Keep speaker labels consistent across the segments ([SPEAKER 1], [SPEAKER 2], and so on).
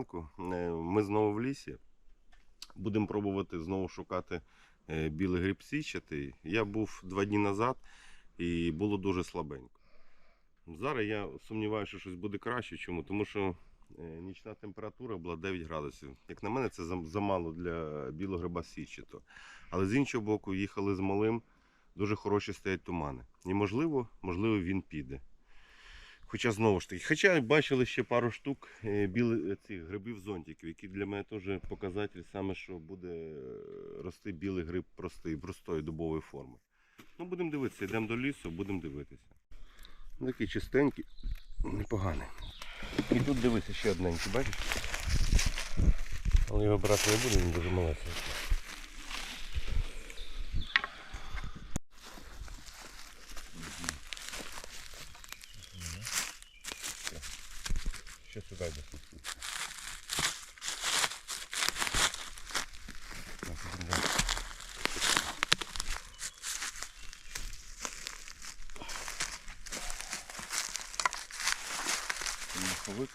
[SPEAKER 1] ранку. Е, Ми знову в лісі. Будемо пробувати знову шукати е, білий гриб січатий. Я був два дні назад і було дуже слабенько. Зараз я сумніваюся, що щось буде краще. Чому? Тому що е, нічна температура була 9 градусів. Як на мене, це замало для білого гриба січатого. Але з іншого боку, їхали з малим, дуже хороші стоять тумани. І можливо, можливо, він піде. Хоча знову ж таки, хоча бачили ще пару штук е, білих цих грибів зонтиків, які для мене теж показатель саме, що буде е, рости білий гриб простий, простої дубової форми. Ну, будемо дивитися, йдемо до лісу, будемо дивитися. Ну, Такий чистенький, непоганий. І тут дивися ще одненький, бачиш? Але його брати не буду, він дуже малесенький. Ще сюди йде. Так, ідемо далі. Маховик.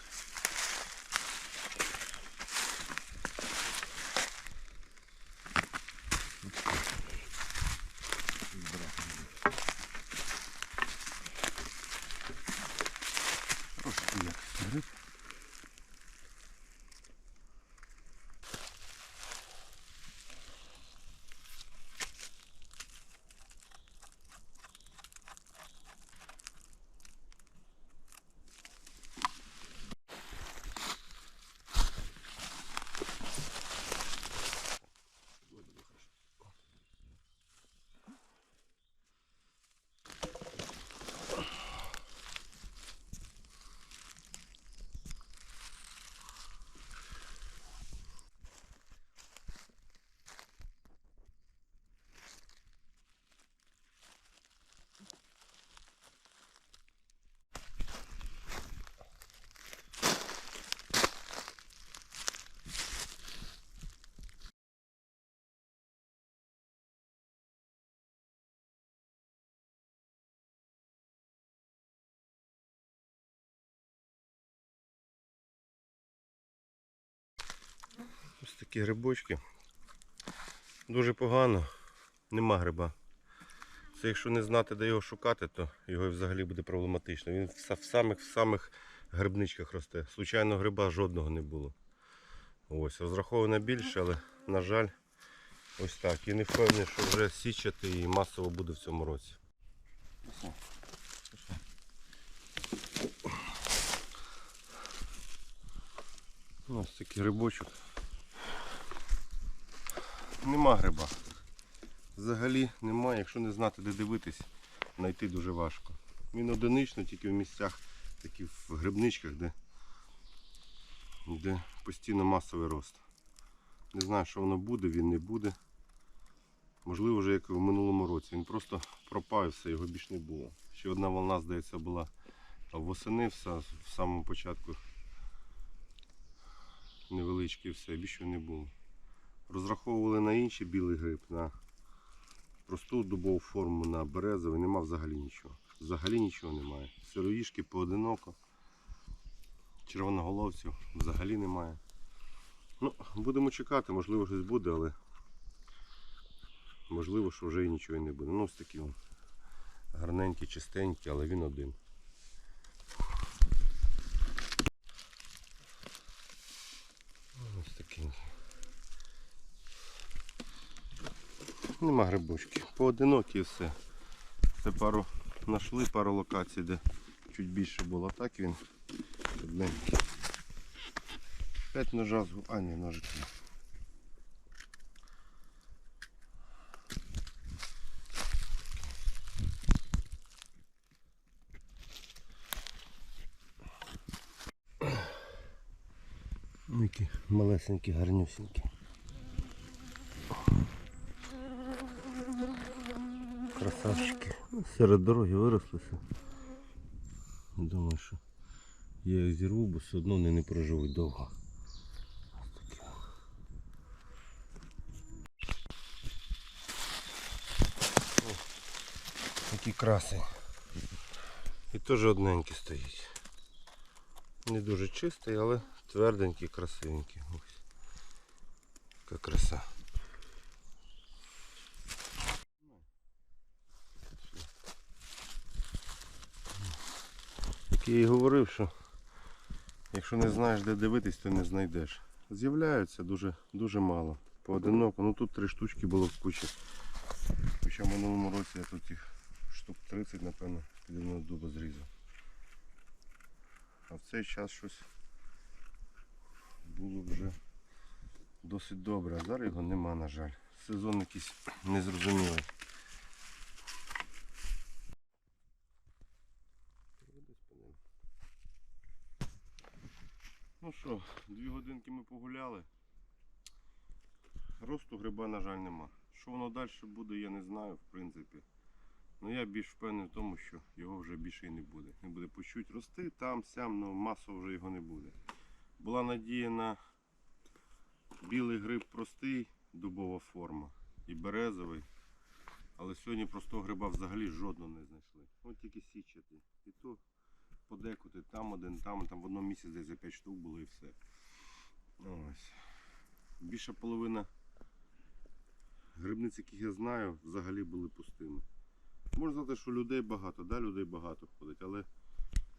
[SPEAKER 1] Трошки як гриб. Ось такі грибочки. Дуже погано. Нема гриба. Це якщо не знати, де його шукати, то його взагалі буде проблематично. Він в самих в самих грибничках росте. Случайно гриба жодного не було. Ось, розраховано більше, але, на жаль, ось так. І не впевнений, що вже січати і масово буде в цьому році. Ось такий грибочок. Нема гриба. Взагалі немає, якщо не знати, де дивитись, знайти дуже важко. Він одинично, тільки в місцях, такі в грибничках, де, де постійно масовий рост. Не знаю, що воно буде, він не буде. Можливо, вже як в минулому році. Він просто пропав все, його більш не було. Ще одна волна, здається, була восени все, в самому початку невеличкі все, більше не було. Розраховували на інший білий гриб, на просту дубову форму, на березовий, нема взагалі нічого. Взагалі нічого немає. Сироїшки поодиноко. Червоноголовців взагалі немає. Ну, будемо чекати, можливо щось буде, але можливо, що вже і нічого і не буде. Ну, ось такі он. Гарненькі, чистенькі, але він один. Ось такий. Нема грибочки. Поодинокі все. Це пару знайшли, пару локацій, де чуть більше було. Так він одненький. П'ять ножа з А, ні, ножик. Ну, які малесенькі, гарнюсенькі. Красавчики. Серед дороги вирослися. Думаю, що я їх зірву, бо все одно вони не проживуть довго. Такі. Краси. І теж одненький стоїть. Не дуже чистий, але тверденький, красивенький. Ось. Яка краса. Я і говорив, що якщо не знаєш де дивитись, то не знайдеш. З'являються дуже, дуже мало. Поодиноко. Ну тут три штучки було в кучі. Хоча в минулому році я тут їх штук 30, напевно, під одного дуба зрізав. А в цей час щось було вже досить добре, а зараз його нема, на жаль. Сезон якийсь незрозумілий. Що, дві годинки ми погуляли. Росту гриба, на жаль, нема. Що воно далі буде, я не знаю, в принципі. Ну я більш впевнений в тому, що його вже більше і не буде. Він буде по чуть рости, там, сям, але масово вже його не буде. Була надія на білий гриб простий, дубова форма і березовий. Але сьогодні простого гриба взагалі жодного не знайшли. От тільки січати. І то подекути, там один, там, там в одному місці десь за 5 штук було і все. Ось. Більша половина грибниць, яких я знаю, взагалі були пустими. Можна сказати, що людей багато, да, людей багато ходить, але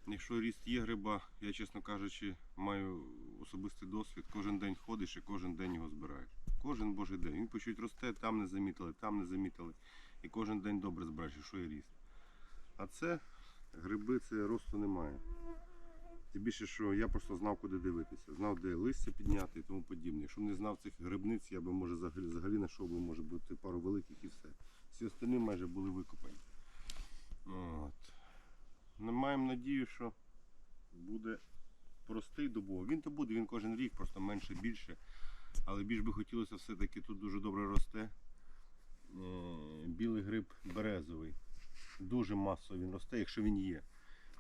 [SPEAKER 1] якщо ріст є гриба, я, чесно кажучи, маю особистий досвід, кожен день ходиш і кожен день його збираєш. Кожен божий день. Він по чуть росте, там не замітили, там не замітили. І кожен день добре збираєш, якщо є ріст. А це гриби, це росту немає. Тим більше, що я просто знав, куди дивитися, знав, де листя підняти і тому подібне. Якщо б не знав цих грибниць, я би може взагалі, взагалі знайшов би, може бути пару великих і все. Всі остальні майже були викопані. От. Ми маємо надію, що буде простий дубовий. Він то буде, він кожен рік, просто менше більше. Але більш би хотілося все-таки тут дуже добре росте. Е, Білий гриб березовий. Дуже масово він росте, якщо він є.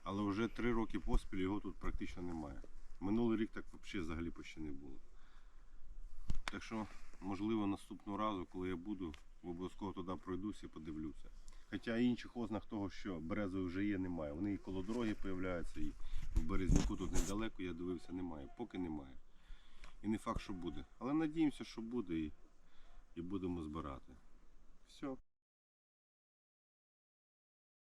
[SPEAKER 1] Але вже три роки поспіль його тут практично немає. Минулий рік так взагалі ще не було. Так що, можливо, наступного разу, коли я буду, обов'язково туди пройдуся і подивлюся. Хоча інших ознак того, що берези вже є, немає. Вони і коло дороги з'являються, і в березніку тут недалеко, я дивився, немає. Поки немає. І не факт, що буде. Але надіємося, що буде і, і будемо збирати. Все.